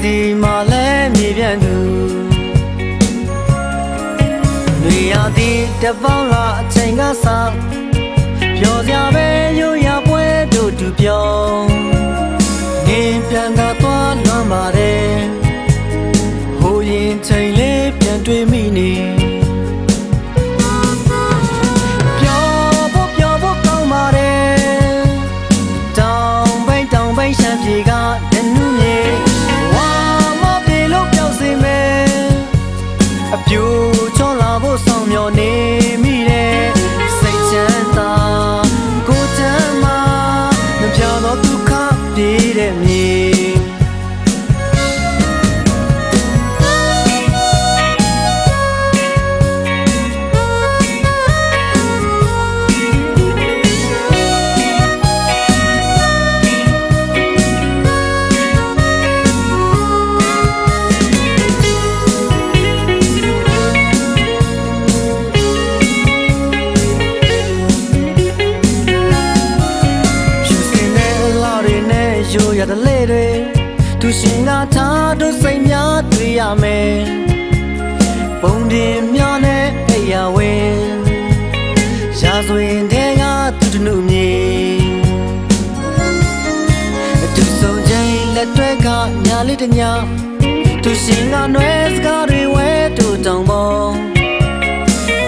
စီမှလည်းမြေပြန့်သူနေရသည်တပေါင်းလာအချိန်ကစားပျော်စရာပဲရိုးရပွဲတို့တူပြောင်းနေပြန်ကသွားလွမ်းပါတယ်ဟိုရင်ချိန်လေးပြန်တွေ့မိနေ ရိုးရတဲ့လေတွေသူရှင်ကထားတို့စိတ်များတွေ့ရမယ်ပုံတင်များနဲ့အိယာဝင်ရာဇဝင်တဲ့ကသူတနုမြေသူဆုံးချိန်လက်တွဲကညာလေးတညာသူရှင်ကနွယ်စကားတွေဝဲတို့တောင်ပေါ်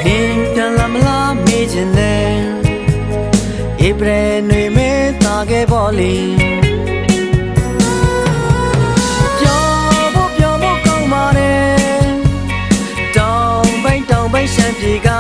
နင်းပြန်လာမလားမေးချင်တယ်ဧပြီနှွေမဲသားခဲ့ပေါ်လီ llegar.